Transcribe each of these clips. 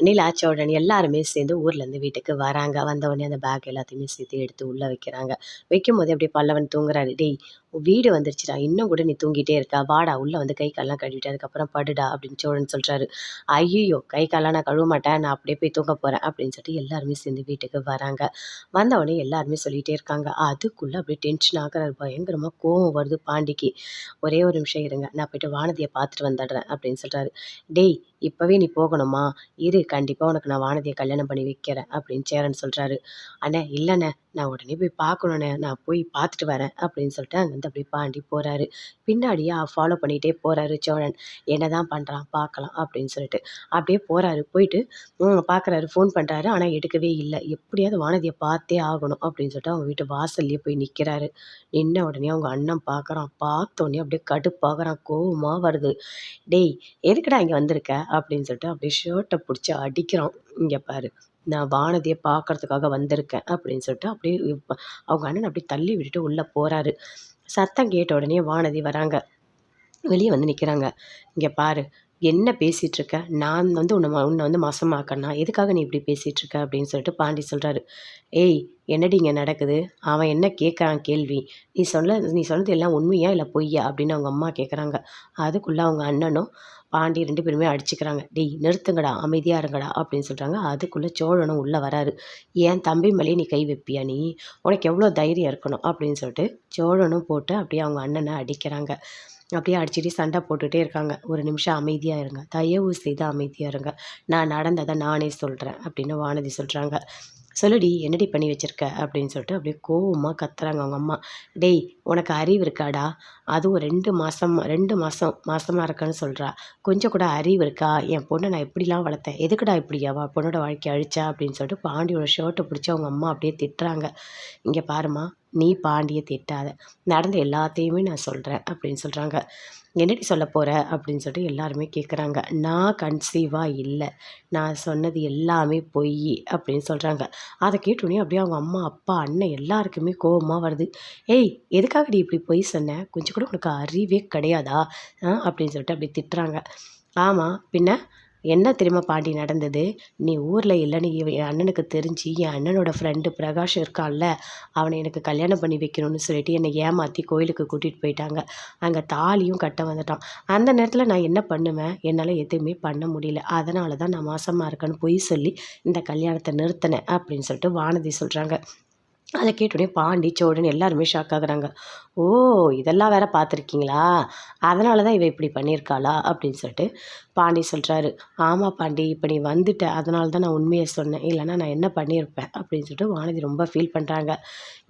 நீலாச்சோடன் எல்லாருமே சேர்ந்து ஊர்லேருந்து வீட்டுக்கு வராங்க. வந்தவொடனே அந்த பேக் எல்லாத்தையுமே சேர்த்து எடுத்து உள்ளே வைக்கிறாங்க. வைக்கும் போது அப்படியே பல்லவன் தூங்குறாரு. டேய் வீடு வந்துருச்சுடா. இன்னும் கூட நீ தூங்கிட்டே இருக்கா? வாடா உள்ளே வந்து கை காலெலாம் கழுவிட்டு அதுக்கப்புறம் படுடா அப்படின்னு சோழன் சொல்கிறாரு ஐயோ கை காலெலாம் நான் கழுவ மாட்டேன். நான் அப்படியே போய் தூங்க போகிறேன் அப்படின்னு சொல்லிட்டு எல்லாருமே சேர்ந்து வீட்டுக்கு வராங்க. வந்தவொடனே எல்லாருமே சொல்லிகிட்டே இருக்காங்க. அதுக்குள்ளே அப்படியே டென்ஷன் ஆகிறாரு. பயங்கரமாக கோவம் வருது பாண்டிக்கு. ஒரே ஒரு நிமிஷம் இருங்க. நான் போயிட்டு வானதியை பார்த்துட்டு வந்துடுறேன் அப்படின்னு சொல்கிறாரு டேய் இப்போவே நீ போகணுமா? இரு கண்டிப்பாக உனக்கு நான் வானதியை கல்யாணம் பண்ணி வைக்கிறேன் அப்படின்னு சேரன் சொல்கிறாரு அண்ணே இல்லைண்ணே நான் உடனே போய் பார்க்கணுண்ணே நான் போய் பார்த்துட்டு வரேன் அப்படின்னு சொல்லிட்டு அங்கேருந்து அப்படியே பாண்டி போகிறாரு பின்னாடியே ஃபாலோ பண்ணிகிட்டே போகிறாரு சோழன். என்ன தான் பண்ணுறான் பார்க்கலாம் அப்படின்னு சொல்லிட்டு. அப்படியே போகிறாரு போயிட்டு பார்க்குறாரு ஃபோன் பண்ணுறாரு ஆனால் எடுக்கவே இல்லை. எப்படியாவது வானதியை பார்த்தே ஆகணும் அப்படின்னு சொல்லிட்டு அவங்க வீட்டு வாசல்லையே போய் நிற்கிறாரு நின்ன உடனே அவங்க அண்ணன் பார்க்குறான். பார்த்தோன்னே அப்படியே கடுப்பாகிறான். கோவமாக வருது. டேய் எதுக்குடா இங்கே வந்திருக்க? அப்படின்னு சொல்லிட்டு அப்படியே ஷர்ட்டை பிடிச்சி அடிக்கிறான். இங்கே பாரு. நான் வானதியை பார்க்கறதுக்காக வந்திருக்கேன் அப்படின்னு சொல்லிட்டு அப்படியே அவங்க அண்ணன் அப்படியே தள்ளி விட்டுட்டு உள்ளே போகிறாரு சத்தம் கேட்ட உடனே வானதி வராங்க. வெளியே வந்து நிற்கிறாங்க இங்கே பாரு என்ன பேசிகிட்ருக்க நான் வந்து உன்னை உன்னை வந்து மாசமாக்கண்ணா எதுக்காக நீ இப்படி பேசிகிட்ருக்க அப்படின்னு சொல்லிட்டு பாண்டி சொல்கிறாரு ஏய் என்னடி இங்கே நடக்குது? அவன் என்ன கேட்குறான் கேள்வி? நீ சொல்ல நீ சொன்னது எல்லாம் உண்மையா இல்லை பொய்யா? அப்படின்னு அவங்க அம்மா கேட்குறாங்க அதுக்குள்ளே அவங்க அண்ணனும் பாண்டி ரெண்டு பேருமே அடிச்சுக்கிறாங்க. டேய் நிறுத்துங்கடா அமைதியாக இருங்கடா அப்படின்னு சொல்கிறாங்க அதுக்குள்ளே சோழனும் உள்ளே வராரு. ஏன் தம்பி மேலேயே நீ கை வைப்பியா நீ? உனக்கு எவ்வளோ தைரியம் இருக்கணும் அப்படின்னு சொல்லிட்டு சோழனும் போட்டு அப்படியே அவங்க அண்ணனை அடிக்கிறாங்க. அப்படியே அடிச்சுட்டு சண்டை போட்டுகிட்டே இருக்காங்க. ஒரு நிமிஷம் அமைதியாக இருங்க. தயவு செய்து அமைதியாக இருங்க. நான் நடந்ததை நானே சொல்கிறேன் அப்படின்னு வானதி சொல்கிறாங்க சொல்லுடி என்னடி பண்ணி வச்சுருக்க? அப்படின்னு சொல்லிட்டு அப்படியே கோவமாக கத்துறாங்க அவங்க அம்மா. டேய் உனக்கு அறிவு இருக்காடா? அதுவும் ரெண்டு மாதம் ரெண்டு மாதம் மாதமாக இருக்கேன்னு சொல்கிறா கொஞ்சம் கூட அறிவு இருக்கா? என் பொண்ணை நான் எப்படிலாம் வளர்த்தேன்? எதுக்குடா இப்படி அவள் பொண்ணோட வாழ்க்கை அழிச்சா? அப்படின்னு சொல்லிட்டு பாண்டியோட ஷர்ட்டை பிடிச்சி அவங்க அம்மா அப்படியே திட்டுறாங்க. இங்கே பாருமா நீ பாண்டியை திட்டாத. நடந்த எல்லாத்தையுமே நான் சொல்கிறேன் அப்படின்னு சொல்கிறாங்க என்னடி சொல்ல போகிற அப்படின்னு சொல்லிட்டு எல்லாருமே கேட்குறாங்க நான் கன்சீவாக இல்லை. நான் சொன்னது எல்லாமே பொய் அப்படின்னு சொல்கிறாங்க அதை கேட்டோடனே அப்படியே அவங்க அம்மா அப்பா அண்ணன் எல்லாருக்குமே கோபமாக வருது. ஏய் எதுக்காக நீ இப்படி பொய் சொன்னேன் கொஞ்சம் கூட உனக்கு அறிவே கிடையாதா? அப்படின்னு சொல்லிட்டு அப்படி திட்டுறாங்க. ஆமாம் பின்ன? என்ன தெரியுமா பாண்டி நடந்தது? நீ ஊரில் இல்லைன்னு என் அண்ணனுக்கு தெரிஞ்சு என் அண்ணனோட ஃப்ரெண்டு பிரகாஷ் இருக்கான்ல அவனை எனக்கு கல்யாணம் பண்ணி வைக்கணும்னு சொல்லிட்டு என்னை ஏமாற்றி கோயிலுக்கு கூட்டிகிட்டு போயிட்டாங்க. அங்கே தாலியும் கட்ட வந்துட்டான். அந்த நேரத்தில் நான் என்ன பண்ணுவேன்? என்னால் எதுவுமே பண்ண முடியல. அதனால தான் நான் மாசமாக இருக்கேன்னு பொய் சொல்லி இந்த கல்யாணத்தை நிறுத்தினேன் அப்படின்னு சொல்லிட்டு வானதி சொல்கிறாங்க அதை கேட்டோடனே பாண்டி சோழன் எல்லாருமே ஷாக் ஆகுறாங்க. ஓ இதெல்லாம் வேற பார்த்துருக்கீங்களா? அதனால தான் இவ இப்படி பண்ணியிருக்காளா? அப்படின்னு சொல்லிட்டு பாண்டி சொல்கிறாரு ஆமாம் பாண்டி இப்போ நீ வந்துட்ட. அதனால தான் நான் உண்மையை சொன்னேன். இல்லைனா நான் என்ன பண்ணியிருப்பேன்? அப்படின்னு சொல்லிட்டு வானதி ரொம்ப ஃபீல் பண்ணுறாங்க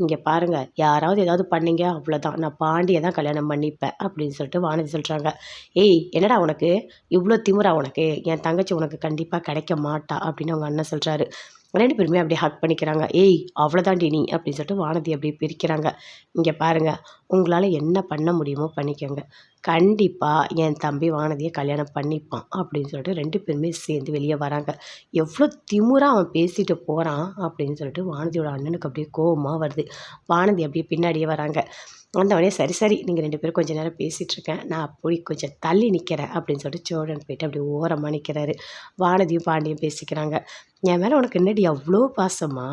இங்கே பாருங்கள் யாராவது ஏதாவது பண்ணீங்க அவ்வளோதான் நான் பாண்டியை தான் கல்யாணம் பண்ணிப்பேன். அப்படின்னு சொல்லிட்டு வானதி சொல்கிறாங்க ஏய் என்னடா உனக்கு? இவ்வளோ திமுறா உனக்கு? என் தங்கச்சி உனக்கு கண்டிப்பாக கிடைக்க மாட்டா. அப்படின்னு அவங்க அண்ணன் சொல்கிறாரு ரெண்டு பேருமே அப்படியே ஹக் பண்ணிக்கிறாங்க. ஏய் அவ்வளோதாண்டி நீ அப்படின்னு சொல்லிட்டு வானதி அப்படியே பிரிக்கிறாங்க. இங்கே பாருங்கள் உங்களால் என்ன பண்ண முடியுமோ பண்ணிக்கோங்க. கண்டிப்பாக என் தம்பி வானதியை கல்யாணம் பண்ணிப்பான் அப்படின்னு சொல்லிட்டு ரெண்டு பேருமே சேர்ந்து வெளியே வராங்க. எவ்வளோ திமுறாக அவன் பேசிட்டு போகிறான் அப்படின்னு சொல்லிட்டு வானதியோட அண்ணனுக்கு அப்படியே கோபமாக வருது. வானதி அப்படியே பின்னாடியே வராங்க. வந்தவொடனே சரி சரி நீங்கள் ரெண்டு பேரும் கொஞ்சம் நேரம் பேசிகிட்ருக்கேன் நான் போய் கொஞ்சம் தள்ளி நிற்கிறேன் அப்படின்னு சொல்லிட்டு சோழன் போயிட்டு அப்படி ஓரமாக நிற்கிறாரு வானதியும் பாண்டியும் பேசிக்கிறாங்க. என் மேலே உனக்கு என்னடி அவ்வளோ பாசமா?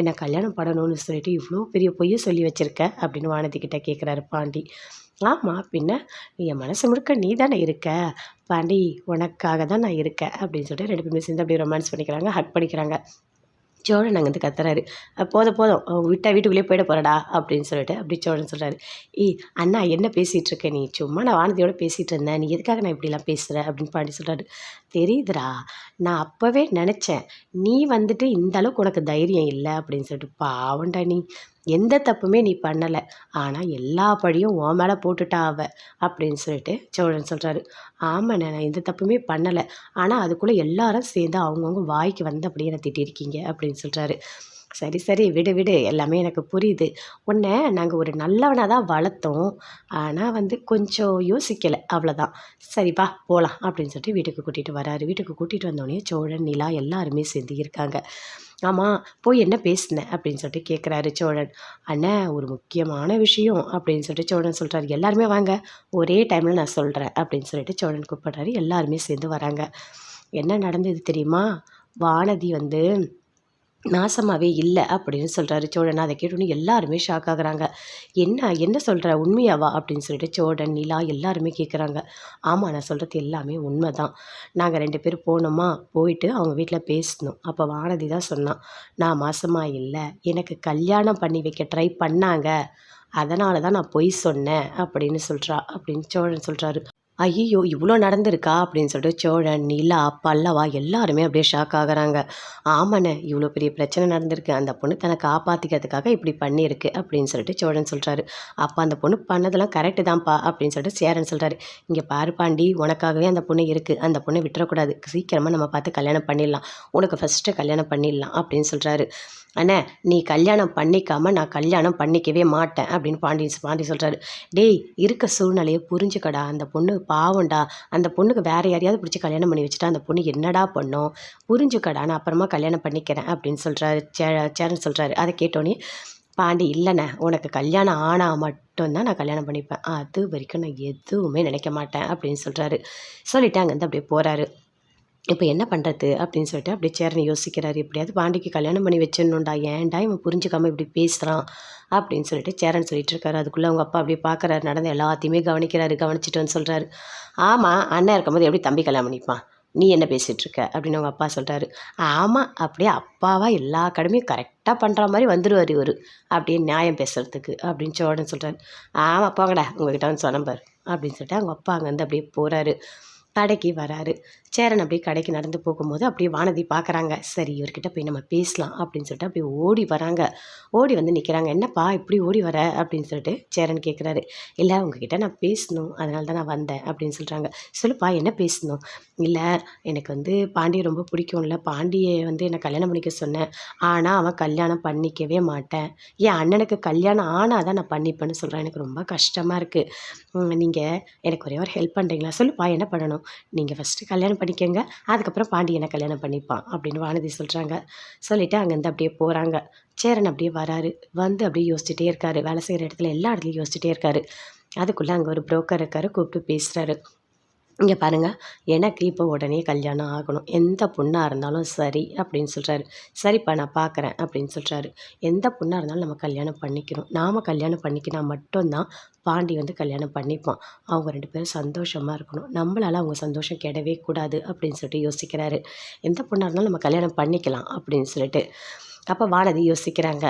என்னை கல்யாணம் பண்ணணும்னு சொல்லிட்டு இவ்வளோ பெரிய பொய்யை சொல்லி வச்சுருக்க? அப்படின்னு வானதி கிட்டே கேட்குறாரு பாண்டி. ஆமாம் பின்ன என் மனசு முழுக்க நீ தானே இருக்க? பாண்டி உனக்காக தான் நான் இருக்கேன் அப்படின்னு சொல்லிட்டு ரெண்டு பேருமே சேர்ந்து அப்படியே ரொமான்ஸ் பண்ணிக்கிறாங்க ஹக் பண்ணிக்கிறாங்க. சோழன் அங்கேருந்து கத்துறாரு. போதும் போதும். விட்டா வீட்டுக்குள்ளேயே போயிட போகிறடா அப்படின்னு சொல்லிட்டு அப்படி சோழன் சொல்கிறாரு ஏய் அண்ணா என்ன பேசிகிட்டு இருக்க நீ? சும்மா நான் வானதியோட பேசிகிட்டு இருந்தேன். நீ எதுக்காக நான் இப்படிலாம் பேசுகிறேன் அப்படின்னு பாண்டி சொல்கிறாரு தெரியுதுடா. நான் அப்போவே நினச்சேன். நீ வந்துட்டு இந்த அளவுக்கு உனக்கு தைரியம் இல்லை அப்படின்னு சொல்லிட்டு. பாவண்டா நீ. எந்த தப்புமே நீ பண்ணலை. ஆனால் எல்லா பழியும் உன் மேலே போட்டுட்டா அவ அப்படின்னு சொல்லிட்டு சோழன் சொல்கிறாரு ஆமாண்ணே நான் எந்த தப்புமே பண்ணலை. ஆனால் அதுக்குள்ளே எல்லாரும் சேர்ந்து அவங்கவுங்க வாய்க்கு வந்து அப்படியே என்னை திட்டிருக்கீங்க அப்படின்னு சொல்கிறாரு சரி சரி விடு விடு. எல்லாமே எனக்கு புரியுது. உன்னை நாங்கள் ஒரு நல்லவனாக தான் வளர்த்தோம். ஆனால் வந்து கொஞ்சம் யோசிக்கலை. அவ்வளோதான் சரிப்பா போகலாம் அப்படின்னு சொல்லிட்டு வீட்டுக்கு கூட்டிகிட்டு வராரு. வீட்டுக்கு கூட்டிகிட்டு வந்தோடனே சோழன் நிலா எல்லாருமே சேர்ந்து இருக்காங்க. ஆமாம் போய் என்ன பேசினேன் அப்படின்னு சொல்லிட்டு கேட்குறாரு சோழன். அண்ணன் ஒரு முக்கியமான விஷயம் அப்படின்னு சொல்லிட்டு சோழன் சொல்கிறாரு எல்லாருமே வாங்க ஒரே டைமில் நான் சொல்கிறேன் அப்படின்னு சொல்லிட்டு சோழன் கூப்பிட்றாரு. எல்லாருமே சேர்ந்து வராங்க. என்ன நடந்தது தெரியுமா? வானதி வந்து நாசமாகவே இல்லை அப்படின்னு சொல்கிறாரு சோழன். அதை கேட்டோன்னு எல்லாருமே ஷாக் ஆகுறாங்க. என்ன என்ன சொல்கிற உண்மையாவா? அப்படின்னு சொல்லிட்டு சோழன் நிலா எல்லாருமே கேட்குறாங்க ஆமாம் நான் சொல்கிறது எல்லாமே உண்மை தான் நாங்கள் ரெண்டு பேரும் போனோமா? போயிட்டு அவங்க வீட்டில் பேசணும் அப்போ வானதி தான் சொன்னான் நான் மாசமாக இல்லை. எனக்கு கல்யாணம் பண்ணி வைக்க ட்ரை பண்ணாங்க. அதனால தான் நான் பொய் சொன்னேன். அப்படின்னு சொல்கிறா அப்படின்னு சோழன் சொல்கிறாரு ஐயோ இவ்வளோ நடந்திருக்கா? அப்படின்னு சொல்லிட்டு சோழன் நிலா பல்லவா எல்லாருமே அப்படியே ஷாக் ஆகுறாங்க. ஆமாண்ணே இவ்வளோ பெரிய பிரச்சனை நடந்திருக்கு. அந்த பொண்ணு தன்னை காப்பாற்றிக்கிறதுக்காக இப்படி பண்ணியிருக்கு அப்படின்னு சொல்லிட்டு சோழன் சொல்கிறாரு அப்போ அந்த பொண்ணு பண்ணதெல்லாம் கரெக்டு தான்ப்பா அப்படின்னு சொல்லிட்டு சேரன் சொல்கிறாரு இங்கே பாரு பாண்டி உனக்காகவே அந்த பொண்ணு இருக்குது அந்த பொண்ணை விட்டுறக்கூடாது. சீக்கிரமாக நம்ம பார்த்து கல்யாணம் பண்ணிடலாம். உனக்கு ஃபஸ்ட்டு கல்யாணம் பண்ணிடலாம் அப்படின்னு சொல்கிறாரு அண்ணே நீ கல்யாணம் பண்ணிக்காமல் நான் கல்யாணம் பண்ணிக்கவே மாட்டேன் அப்படின்னு பாண்டி பாண்டி சொல்கிறாரு டேய் இருக்க சூழ்நிலையை புரிஞ்சுக்கடா. அந்த பொண்ணு பாவம்டா. அந்த பொண்ணுக்கு வேற யாரையாவது பிடிச்சி கல்யாணம் பண்ணி வச்சுட்டா அந்த பொண்ணு என்னடா பண்ணும்? புரிஞ்சுக்கடா நான் அப்புறமா கல்யாணம் பண்ணிக்கிறேன் அப்படின்னு சொல்கிறாரு சே சேரன் சொல்கிறாரு அதை கேட்டோன்னே பாண்டி இல்லைண்ணே உனக்கு கல்யாணம் ஆனால் மட்டும்தான் நான் கல்யாணம் பண்ணிப்பேன். அது வரைக்கும் நான் எதுவுமே நினைக்க மாட்டேன். அப்படின்னு சொல்கிறாரு சொல்லிட்டு அங்கேருந்து அப்படியே போகிறாரு இப்போ என்ன பண்ணுறது அப்படின்னு சொல்லிட்டு அப்படியே சேரன் யோசிக்கிறாரு. எப்படியாவது பாண்டிக்கு கல்யாணம் பண்ணி வச்சிடணும்டா. ஏன்டா இவன் புரிஞ்சுக்காம இப்படி பேசுகிறான் அப்படின்னு சொல்லிட்டு சேரன் சொல்லிட்டு இருக்காரு. அதுக்குள்ளே அவங்க அப்பா அப்படியே பார்க்குறாரு நடந்த எல்லாத்தையுமே கவனிக்கிறாரு. கவனிச்சிட்டுன்னு சொல்கிறாரு ஆமாம் அண்ணன் இருக்கும்போது எப்படி தம்பி கல்யாணம் பண்ணிப்பான்? நீ என்ன பேசிகிட்டு இருக்க? அப்படின்னு அவங்க அப்பா சொல்கிறாரு ஆமாம் அப்படியே அப்பாவாக எல்லா கடமையும் கரெக்டாக பண்ணுற மாதிரி வந்துடுவார் இவர். அப்படியே நியாயம் பேசுகிறதுக்கு அப்படின்னு சோடன் சொல்கிறாரு ஆமாம் போங்கடா. உங்ககிட்ட வந்து சொன்னம்பார் அப்படின்னு சொல்லிட்டு அவங்க அப்பா அங்கேருந்து அப்படியே போகிறாரு கடைக்கு வராரு. சேரன் அப்படியே கடைக்கு நடந்து போகும்போது அப்படியே வானதி பார்க்குறாங்க. சரி இவர்கிட்ட போய் நம்ம பேசலாம் அப்படின்னு சொல்லிட்டு அப்படியே ஓடி வராங்க. ஓடி வந்து நிற்கிறாங்க என்னப்பா இப்படி ஓடி வர? அப்படின்னு சொல்லிட்டு சேரன் கேட்குறாரு இல்லை உங்ககிட்ட நான் பேசணும். அதனால தான் நான் வந்தேன். அப்படின்னு சொல்கிறாங்க சொல்லுப்பா என்ன பேசணும்? இல்லை எனக்கு வந்து பாண்டியை ரொம்ப பிடிக்கும்ல. பாண்டியை வந்து என்னை கல்யாணம் பண்ணிக்க சொன்னேன். ஆனால் அவன் கல்யாணம் பண்ணிக்கவே மாட்டேன். என் அண்ணனுக்கு கல்யாணம் ஆனால் தான் நான் பண்ணிப்பேன்னு சொல்கிறேன் எனக்கு ரொம்ப கஷ்டமாக இருக்குது நீங்கள் எனக்கு ஒரே ஒரு ஹெல்ப் பண்ணுறீங்களா சொல்லுப்பா என்ன பண்ணணும்? நீங்கள் ஃபஸ்ட்டு கல்யாணம் பண்ணிக்கோங்க அதுக்கப்புறம் பாண்டியனை கல்யாணம் பண்ணிப்பான் அப்படின்னு வானதி சொல்கிறாங்க சொல்லிவிட்டு அங்கேருந்து அப்படியே போகிறாங்க சேரன் அப்படியே வராரு. வந்து அப்படியே யோசிச்சுட்டே இருக்காரு. வேலை செய்கிற இடத்துல எல்லா இடத்துலையும் யோசிச்சுட்டே இருக்காரு. அதுக்குள்ளே அங்கே ஒரு புரோக்கர் இருக்காரு கூப்பிட்டு பேசுகிறாரு இங்கே பாருங்கள் எனக்கு இப்போ உடனே கல்யாணம் ஆகணும். எந்த பொண்ணாக இருந்தாலும் சரி அப்படின்னு சொல்கிறாரு சரிப்பா நான் பார்க்குறேன் அப்படின்னு சொல்கிறாரு எந்த பொண்ணாக இருந்தாலும் நம்ம கல்யாணம் பண்ணிக்கணும். நாம் கல்யாணம் பண்ணிக்கினா மட்டும்தான் பாண்டி வந்து கல்யாணம் பண்ணிப்பான். அவங்க ரெண்டு பேரும் சந்தோஷமாக இருக்கணும். நம்மளால் அவங்க சந்தோஷம் கெடவே கூடாது அப்படின்னு சொல்லிட்டு யோசிக்கிறாரு. எந்த பொண்ணாக இருந்தாலும் நம்ம கல்யாணம் பண்ணிக்கலாம் அப்படின்னு சொல்லிட்டு. அப்போ வானதி யோசிக்கிறாங்க.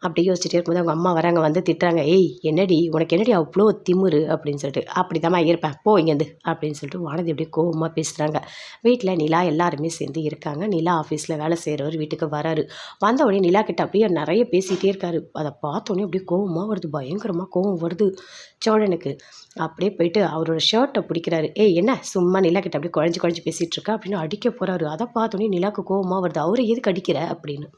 அப்படி யோசிச்சுட்டே இருக்கும்போது அவங்க அம்மா வராங்க வந்து திட்டுறாங்க ஏய் என்னடி? உனக்கு என்னடி அவ்வளோ திமுரு? அப்படின்னு சொல்லிட்டு அப்படி தான் இருப்பேன். போ இங்கேருந்து அப்படின்னு சொல்லிட்டு வானதி அப்படியே கோபமாக பேசுகிறாங்க வீட்டில் நிலா எல்லாருமே சேர்ந்து இருக்காங்க. நிலா ஆஃபீஸில் வேலை செய்கிறவர் வீட்டுக்கு வராரு. வந்த உடனே நிலா கிட்ட அப்படியே நிறைய பேசிகிட்டே இருக்காரு. அதை பார்த்தோன்னே அப்படியே கோபமாக வருது. பயங்கரமாக கோபம் வருது. சோழனுக்கு. அப்படியே போயிட்டு அவரோட ஷர்ட்டை பிடிக்கிறாரு. ஏய் என்ன? சும்மா நிலா கிட்ட அப்படியே குழஞ்சி குழஞ்சி பேசிகிட்டு இருக்கா? அப்படின்னு அடிக்க போகிறாரு அதை பார்த்தோன்னே நிலாவுக்கு கோபமாக வருது. அவரை எதுக்கு அடிக்கிற? அப்படின்னு.